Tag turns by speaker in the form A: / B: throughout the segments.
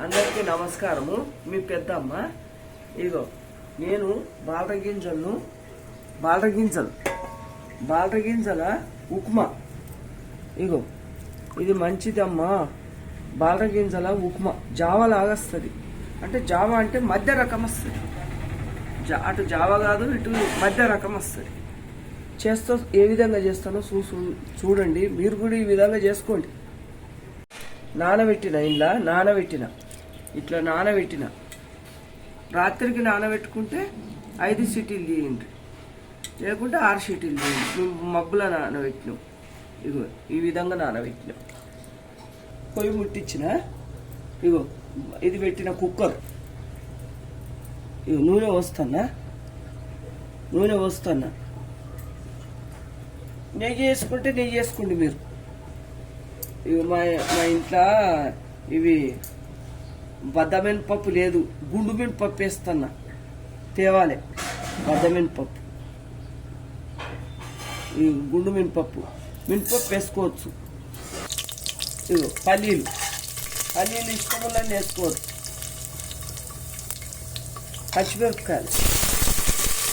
A: అందరికీ నమస్కారము. మీ పెద్దమ్మ. ఇగో నేను బాలరగింజలను గింజలను బాలరగింజల ఉప్మా. ఇగో ఇది మంచిదమ్మా. బాలరగింజల ఉప్మా. జావ లాగా వస్తుంది. అంటే జావ అంటే మధ్య రకం వస్తుంది. జా- అటు జావ కాదు ఇటు మధ్య రకం వస్తుంది. చేస్తా ఏ విధంగా చేస్తానో చూ- చూడండి. మీరు కూడా ఈ విధంగా చేసుకోండి. నానబెట్టిన ఇంట్లో నానబెట్టిన ఇట్లా నానబెట్టిన. రాత్రికి నానబెట్టుకుంటే ఐదు సీటీలు తీయండి. లేకుంటే ఆరు సీటీలు తీయండి. మేము మబ్బుల నానబెట్టినాం. ఇగో ఈ విధంగా నానబెట్టినాం. పొయ్యి ముట్టించిన ఇగో ఇది పెట్టిన కుక్కర్. ఇగో నూనె పోస్తున్నా. నూనె పోస్తున్నా. నెయ్యి వేసుకుంటే నెయ్యి వేసుకోండి మీరు. ఇవి మా మా ఇంట్లో ఇవి బద్దమైన పప్పు లేదు. గుండు మినపప్పు వేస్తున్నా తేవాలి. బద్దమైన పప్పు గుండు మినపప్పు మినపప్పు వేసుకోవచ్చు ఇగో పల్లీలు. పల్లీలు ఇష్టం వేసుకోవచ్చు. పచ్చిమిరపకాయలు.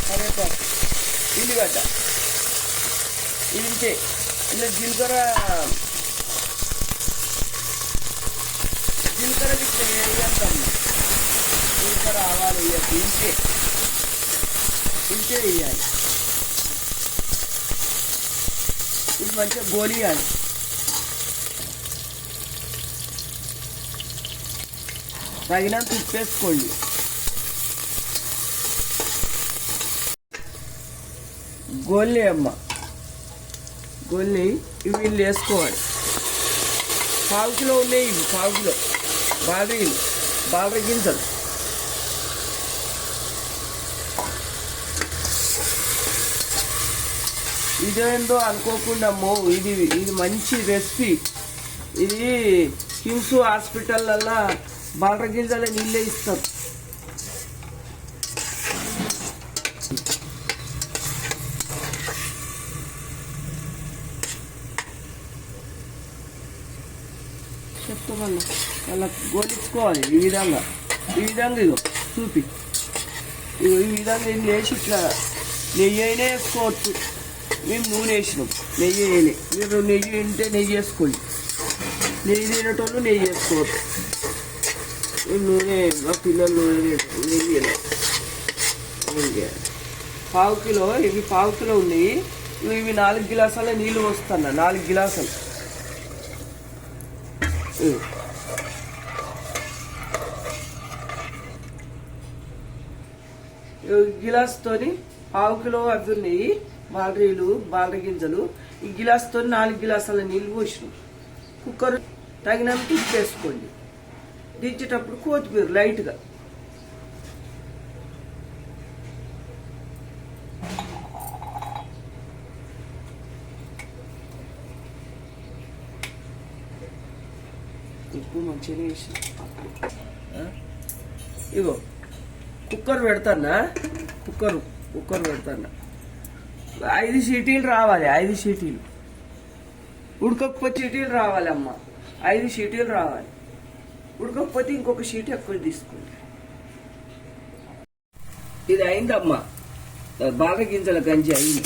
A: కరివేపాకు. ఉల్లిగడ్డ. ఇది ఇంతే. ఇలా జీలకర్ర జీలకర్ర గిట్ల వేయద్దాం జీలకర్ర ఆవాలు వేయద్దు ఇంతే ఇంతే వేయాలి ఇది మంచిగా గోలియాలి. తగినంత ఉప్పు వేసుకోండి. అమ్మ. గోల్ని ఇవి వీళ్ళు వేసుకోవాలి పావుకిలో ఉన్నాయి ఇవి పావుకిలో కిలో బాదరీలు గింజలు. ఇదేందో అనుకోకుండా అమ్మో ఇది ఇది మంచి రెసిపీ. ఇది కిమ్స్ హాస్పిటల్లల్లా బాదర గింజల నీళ్ళే ఇస్తారు. చెప్తామన్నా అలా గోలించుకోవాలి ఈ విధంగా. ఈ విధంగా ఇగో చూపి. ఇగో ఈ విధంగా ఏం వేసి ఇట్లా నెయ్యి అయినా వేసుకోవచ్చు. మేము నూనె వేసినాం. నెయ్యి వేయలే. మీరు నెయ్యి ఉంటే నెయ్యి వేసుకోండి. నెయ్యి తినేటోళ్ళు నెయ్యి వేసుకోవచ్చు. మేము నూనె మా పిల్లలు నూనె నెయ్యి వేయలే. పావు కిలో ఇవి పావు కిలో ఉన్నాయి. ఇవి నాలుగు గిలాసాల నీళ్ళు వస్తున్నా నాలుగు గిలాసాలు. గిలాస్తోని పావు కిలో అవి ఉన్నాయి. బాలరీలు బాలర గింజలు ఈ గిలాస్తో నాలుగు గిలాసాల నీళ్ళు పోసినాం. కుక్కర్ తగినంత ఉప్పు వేసుకోండి. దించేటప్పుడు కొత్తిమీర లైట్గా. ఉప్పు మంచిగా వేసి. ఇగో కుక్కర్ పెడతానా? కుక్కర్ కుక్కర్ పెడతానా? ఐదు సీటీలు రావాలి ఐదు సీటీలు ఉడకకపోతే సీటీలు రావాలి అమ్మ. ఐదు సీటీలు రావాలి. ఉడకకపోతే ఇంకొక సీట్ ఎక్కువ తీసుకోండి ఇది అయిందమ్మా. బాగా గింజల గంజి అయింది.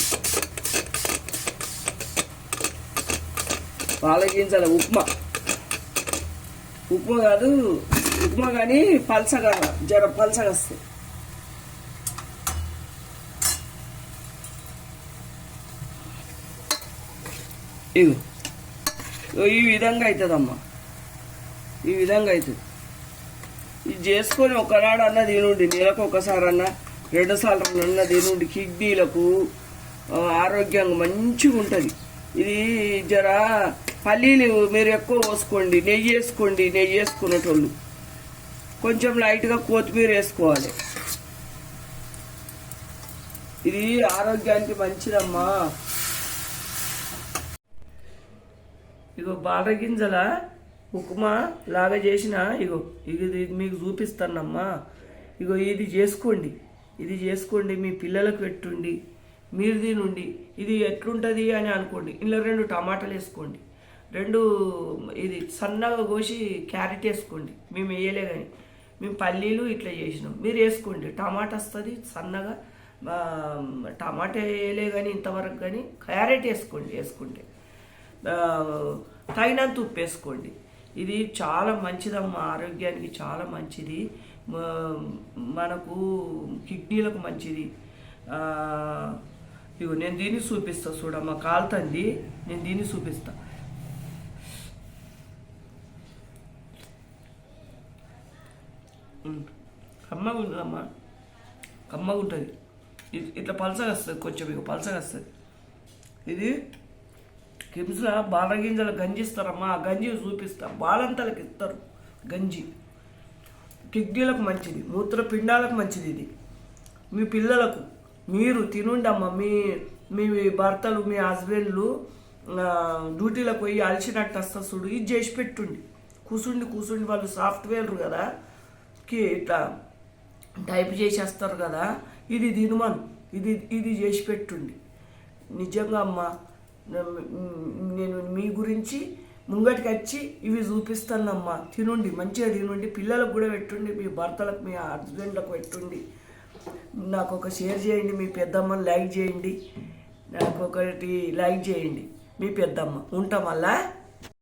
A: బాల గింజల ఉప్మా. ఉప్మా కాదు ఉప్మా కానీ పలసగా జర పలసగా వస్తాయి. ఇదిగో. ఈ విధంగా అవుతుందమ్మా ఈ విధంగా అవుతుంది ఇది చేసుకొని ఒకనాడు అన్న తినుండి నెలకు ఒకసారి అన్న రెండు సార్లు అన్న తినుండి. కిడ్నీలకు ఆరోగ్యంగా మంచిగా ఉంటుంది ఇది జర పల్లీలు మీరు ఎక్కువ పోసుకోండి నెయ్యి వేసుకోండి నెయ్యి వేసుకునేటోళ్ళు. కొంచెం లైట్గా కొత్తిమీర వేసుకోవాలి. ఇది ఆరోగ్యానికి మంచిదమ్మా. ఇగో బాల గింజల ఉప్మా లాగా చేసిన ఇగో ఇది ఇది మీకు చూపిస్తానమ్మా. ఇగో ఇది చేసుకోండి ఇది చేసుకోండి మీ పిల్లలకు పెట్టుండి మీరు తినుండి. ఇది ఎట్లుంటుంది అని అనుకోండి. ఇందులో రెండు టమాటాలు వేసుకోండి. రెండు ఇది సన్నగా కోసి క్యారెట్ వేసుకోండి. మేము వేయలే కానీ. మేము పల్లీలు ఇట్లా చేసినాం. మీరు వేసుకోండి. టమాటా వస్తుంది సన్నగా. టమాటా వేయలే కానీ ఇంతవరకు కానీ క్యారెట్ వేసుకోండి వేసుకుంటే. తగినంత ఉప్పు వేసుకోండి. ఇది చాలా మంచిదమ్మా ఆరోగ్యానికి చాలా మంచిది. మనకు కిడ్నీలకు మంచిది. ఇగో నేను దీన్ని చూపిస్తా చూడమ్మా. కాలుతుంది. నేను దీన్ని చూపిస్తాను ఉమ్. కమ్మగా ఉంటుందమ్మా కమ్మగా ఉంటుంది. ఇట్లా పలసగా వస్తుంది కొంచెం ఇక పలసగా వస్తుంది. ఇది కిమ్స్లో బాలగింజలు గంజి ఇస్తారమ్మా ఆ గంజి చూపిస్తా. బాలంతలకు ఇస్తారు గంజి. కిడ్నీలకు మంచిది మూత్రపిండాలకు మంచిది ఇది. మీ పిల్లలకు మీరు తినుండమ్మా. మీ మీ భర్తలు మీ హస్బెండ్లు డ్యూటీలకు పోయి అలసినట్టు వస్తా చూడు. ఇది చేసి పెట్టుండి. కూసుండి కూసుండి వాళ్ళు సాఫ్ట్వేర్ కదా. కి ఇట్లా టైప్ చేసేస్తారు కదా ఇది తినుమను ఇది ఇది చేసి పెట్టుండి. నిజంగా అమ్మా నేను మీ గురించి ముంగటికి వచ్చి ఇవి చూపిస్తానమ్మా తినుండి మంచిగా తినుండి పిల్లలకు కూడా పెట్టుండి మీ భర్తలకు మీ హస్బెండ్లకు పెట్టుండి. నాకు ఒక షేర్ చేయండి మీ పెద్దమ్మని లైక్ చేయండి నాకు ఒకటి లైక్ చేయండి మీ పెద్దమ్మ. ఉంటాం మళ్ళా